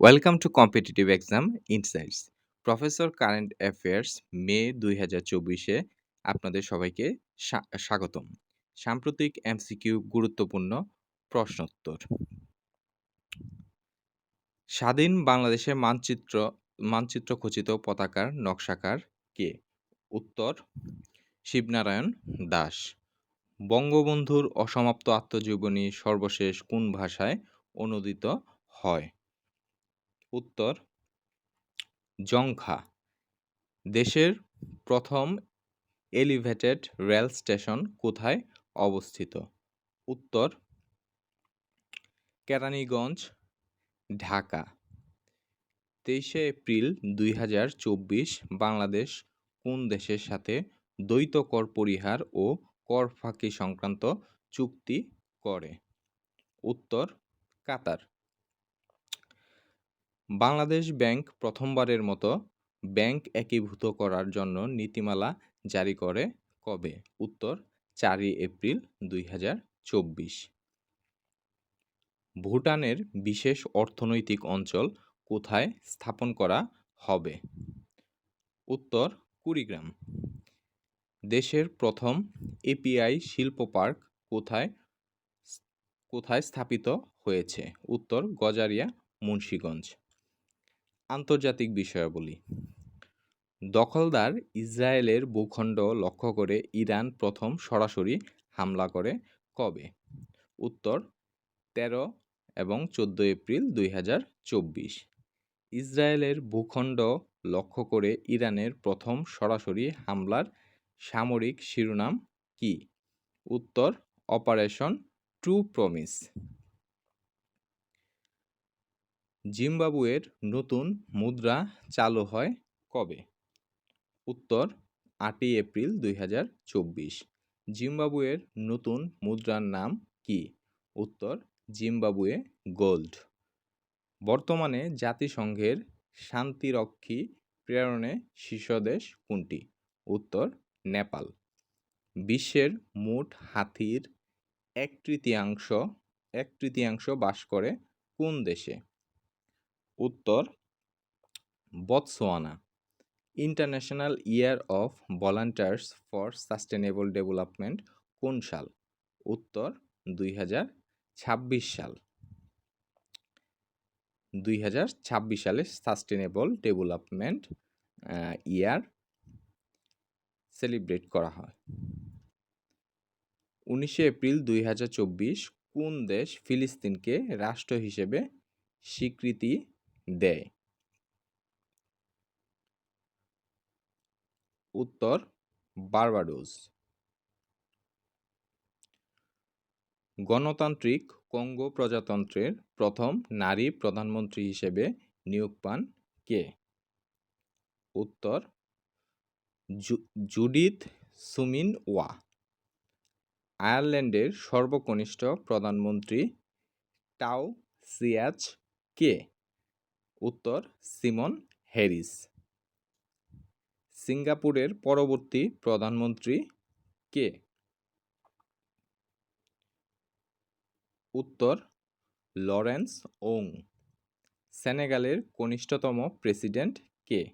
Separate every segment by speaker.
Speaker 1: Welcome to competitive exam insights professor current affairs May দুই হাজার চব্বিশে আপনাদের সবাইকে স্বা- স্বাগতম। সাম্প্রতিক এমসিকিউ গুরুত্বপূর্ণ প্রশ্নোত্তর। স্বাধীন বাংলাদেশের মানচিত্র মানচিত্র খচিত পতাকার নকশাকার কে? উত্তর, শিবনারায়ণ দাস। বঙ্গবন্ধুর অসমাপ্ত আত্মজীবনী সর্বশেষ কোন ভাষায় অনুদিত হয়? উত্তর জংখা দেশের প্রথম এলিভেটেড রেল স্টেশন কোথায় অবস্থিত? উত্তর, কেরানীগঞ্জ, ঢাকা। তেইশে এপ্রিল দুই হাজার চব্বিশ বাংলাদেশ কোন দেশের সাথে দ্বৈত কর পরিহার ও কর ফাঁকি সংক্রান্ত চুক্তি করে? উত্তর, কাতার। বাংলাদেশ ব্যাংক প্রথমবারের মতো ব্যাংক একীভূত করার জন্য নীতিমালা জারি করে কবে? উত্তর, চারই এপ্রিল দুই হাজার চব্বিশ। ভুটানের বিশেষ অর্থনৈতিক অঞ্চল কোথায় স্থাপন করা হবে? উত্তর, কুড়িগ্রাম। দেশের প্রথম এপিআই শিল্প পার্ক কোথায় কোথায় স্থাপিত হয়েছে? উত্তর, গজারিয়া, মুন্সীগঞ্জ। আন্তর্জাতিক বিষয়াবলী। দখলদার ইসরায়েলের ভূখণ্ড লক্ষ্য করে ইরান প্রথম সরাসরি হামলা করে কবে? উত্তর, তেরো এবং চোদ্দ এপ্রিল দুই হাজার চব্বিশ। ইসরায়েলের ভূখণ্ড লক্ষ্য করে ইরানের প্রথম সরাসরি হামলার সামরিক শিরোনাম কি? উত্তর, অপারেশন ট্রু প্রমিস। জিম্বাবুয়ের নতুন মুদ্রা চালু হয় কবে? উত্তর, আটই এপ্রিল দুই হাজার চব্বিশ। জিম্বাবুয়ের নতুন মুদ্রার নাম কি? উত্তর, জিম্বাবুয়ে গোল্ড। বর্তমানে জাতিসংঘের শান্তিরক্ষী প্রেরণে শীর্ষ দেশ কোনটি? উত্তর, নেপাল। বিশ্বের মোট হাতির এক তৃতীয়াংশ এক তৃতীয়াংশ বাস করে কোন দেশে? উত্তর Botswana international year of volunteers for sustainable development কোন সাল? উত্তর, দুই হাজার ছাব্বিশ সাল। দুই হাজার ছাব্বিশ সালে সাস্টেনেবল ডেভেলপমেন্ট ইয়ার সেলিব্রেট করা হয়। উনিশে এপ্রিল দুই হাজার চব্বিশ কোন দেশ ফিলিস্তিনকে রাষ্ট্র হিসেবে স্বীকৃতি দেয়। উত্তর, বার্বাডোস। গণতান্ত্রিক কঙ্গো প্রজাতন্ত্রের প্রথম নারী প্রধানমন্ত্রী হিসেবে নিয়োগ পান কে? উত্তর জুডিথ সুমিন ওয়া আয়ারল্যান্ডের সর্বকনিষ্ঠ প্রধানমন্ত্রী টাও সিয়াচ কে? উত্তর, সিমন হ্যারিস। সিঙ্গাপুরের পরবর্তী প্রধানমন্ত্রী কে? উত্তর, লরেন্স ওং। সেনেগালের কনিষ্ঠতম প্রেসিডেন্ট কে?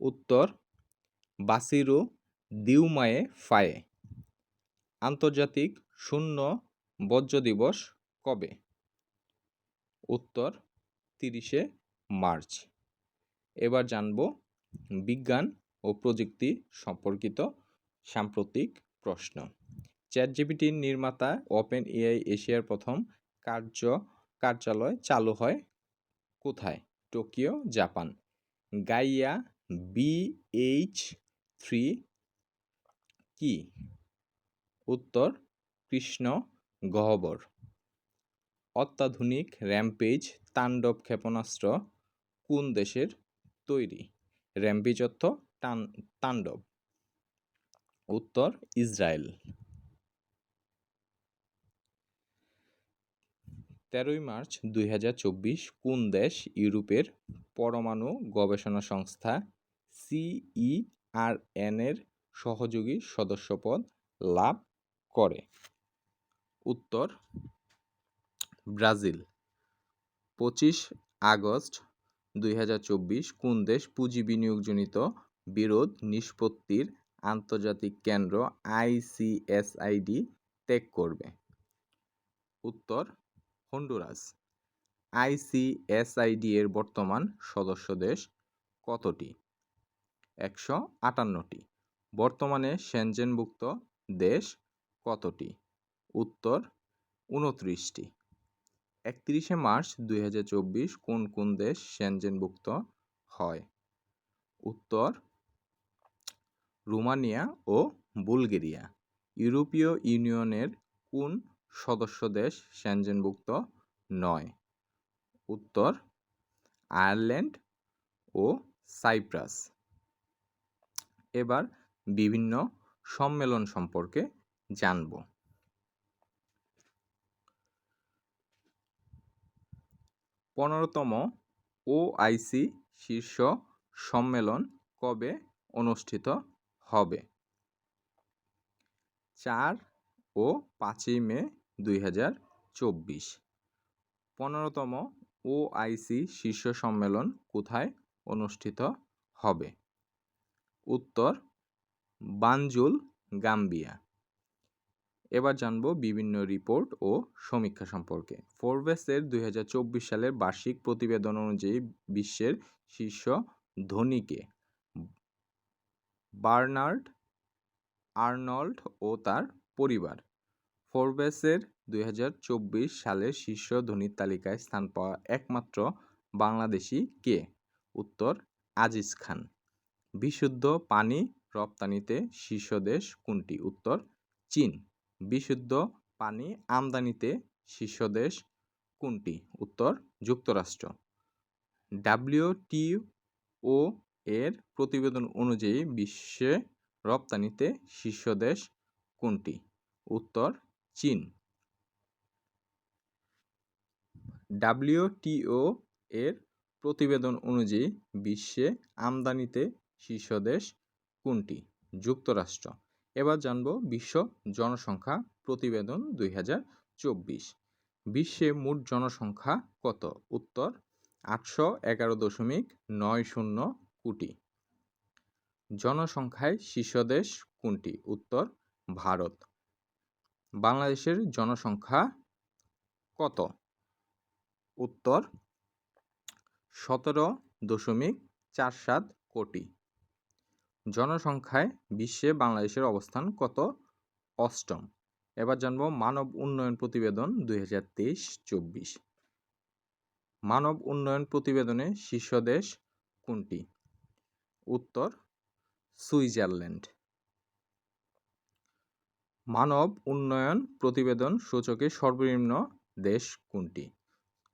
Speaker 1: উত্তর, বাসিরু দিউমায়ে ফায়ে। আন্তর্জাতিক শূন্য বজ্র দিবস কবে? উত্তর তিরিশে মার্চ। এবার জানব বিজ্ঞান ও প্রযুক্তি সম্পর্কিত সাম্প্রতিক প্রশ্ন। চ্যাটজিপিটির নির্মাতা ওপেন এআই এশিয়ার প্রথম কার্য, কার্যালয় চালু হয় কোথায়? Tokyo, Japan. Gaia BH three কি? উত্তর কৃষ্ণ গহ্বর। অত্যাধুনিক র্যাম্পেজ তাণ্ডব ক্ষেপণাস্ত্র কোন দেশের তৈরি? র্যাম্পেজ অর্থ টান, তাণ্ডব। উত্তর, ইসরায়েল। তেরোই মার্চ দুই হাজার চব্বিশ কোন দেশ ইউরোপের পরমাণু গবেষণা সংস্থা সিইআরএন এর সহযোগী সদস্যপদ লাভ করে? উত্তর ব্রাজিল। পঁচিশ আগস্ট দুই হাজার চব্বিশ, কোন দেশ পুঁজি বিনিয়োগজনিত বিরোধ নিষ্পত্তির আন্তর্জাতিক কেন্দ্র আইসিএসআইডি ত্যাগ করবে? উত্তর, হন্ডুরাস। আইসিএসআইডি এর বর্তমান সদস্য দেশ কতটি? একশো আটান্নটি। বর্তমানে সেনজেনভুক্ত দেশ কতটি? উত্তর উনত্রিশটি একত্রিশে মার্চ দুই হাজার চব্বিশ কোন কোন দেশ সেনজেনভুক্ত হয়? উত্তর, রোমানিয়া ও বুলগেরিয়া। ইউরোপীয় ইউনিয়নের কোন সদস্য দেশ সেনজেনভুক্ত নয়? উত্তর, আয়ারল্যান্ড ও সাইপ্রাস। এবার বিভিন্ন সম্মেলন সম্পর্কে জানব। পনেরোতম ওআইসি শীর্ষ সম্মেলন কবে অনুষ্ঠিত হবে? চার ও পাঁচই মে দুই হাজার চব্বিশ। পনেরোতম ওআইসি শীর্ষ সম্মেলন কোথায় অনুষ্ঠিত হবে? উত্তর, বানজুল, গাম্বিয়া। এবার জানব বিভিন্ন রিপোর্ট ও সমীক্ষা সম্পর্কে। ফোরবেসের দুই হাজার চব্বিশ সালের বার্ষিক প্রতিবেদন অনুযায়ী বিশ্বের শীর্ষ ধনীকে বার্নার্ড আর্নল্ড ও তার পরিবার। ফোরবেসের দুই সালের শীর্ষ ধনীর তালিকায় স্থান পাওয়া একমাত্র বাংলাদেশি কে? উত্তর, আজিজ খান। বিশুদ্ধ পানি রপ্তানিতে শীর্ষ দেশ কোনটি? উত্তর, চীন। বিশুদ্ধ পানি আমদানিতে শীর্ষ দেশ কোনটি? উত্তর, যুক্তরাষ্ট্র। ডাব্লিউটিও এর প্রতিবেদন অনুযায়ী বিশ্বে রপ্তানিতে শীর্ষ দেশ কোনটি? উত্তর, চীন। ডাব্লিউটিও এর প্রতিবেদন অনুযায়ী বিশ্বে আমদানিতে শীর্ষ দেশ কোনটি? যুক্তরাষ্ট্র। এবার জানব বিশ্ব জনসংখ্যা প্রতিবেদন দুই বিশ্বে মোট জনসংখ্যা কত? উত্তর, আটশো এগারো দশমিক নয় শূন্য কোটি। জনসংখ্যায় শীর্ষ দেশ কোনটি? উত্তর, ভারত। বাংলাদেশের জনসংখ্যা কত? উত্তর, সতেরো দশমিক চার সাত কোটি। জনসংখ্যায় বিশ্বে বাংলাদেশের অবস্থান কত? অষ্টম। এবার জানব মানব উন্নয়ন প্রতিবেদন দুই হাজার তেইশ চব্বিশ। মানব উন্নয়ন প্রতিবেদনে শীর্ষ দেশ কোনটি? উত্তর, সুইজারল্যান্ড। মানব উন্নয়ন প্রতিবেদন সূচকে সর্বনিম্ন দেশ কোনটি?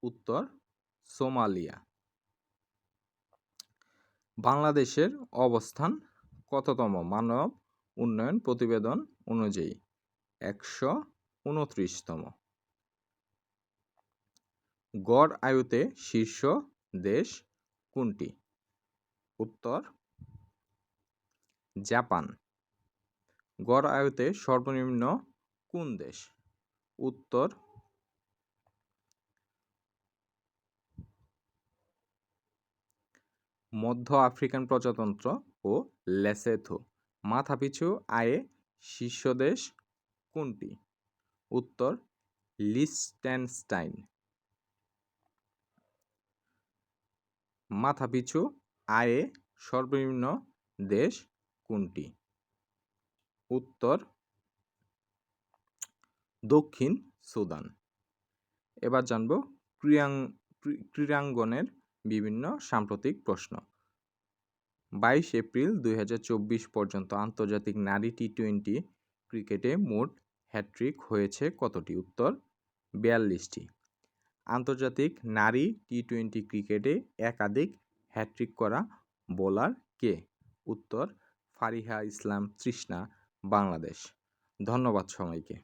Speaker 1: উত্তর, সোমালিয়া। বাংলাদেশের অবস্থান কততম মানব উন্নয়ন প্রতিবেদন অনুযায়ী একশো উনত্রিশতম। গড় আয়ুতে শীর্ষ দেশ কোনটি? উত্তর, জাপান। গড় আয়ুতে সর্বনিম্ন কোন দেশ? উত্তর মধ্য আফ্রিকান প্রজাতন্ত্র ও লেসেথো। মাথাপিছু আয়ে শীর্ষ দেশ কোনটি? উত্তর লিস্টেনস্টাইন মাথাপিছু আয়ে সর্বনিম্ন দেশ কোনটি? উত্তর, দক্ষিণ সুদান। এবার জানব ক্রিয়াং ক্রীড়াঙ্গনের বিভিন্ন সাম্প্রতিক প্রশ্ন। বাইশ এপ্রিল দু হাজার চব্বিশ পর্যন্ত আন্তর্জাতিক নারী টি টোয়েন্টি ক্রিকেটে মোট হ্যাট্রিক হয়েছে কতটি? উত্তর, বিয়াল্লিশটি। আন্তর্জাতিক নারী টি টোয়েন্টি ক্রিকেটে একাধিক হ্যাট্রিক করা বোলার কে? উত্তর, ফারিহা ইসলাম তৃষ্ণা, বাংলাদেশ। ধন্যবাদ সবাইকে।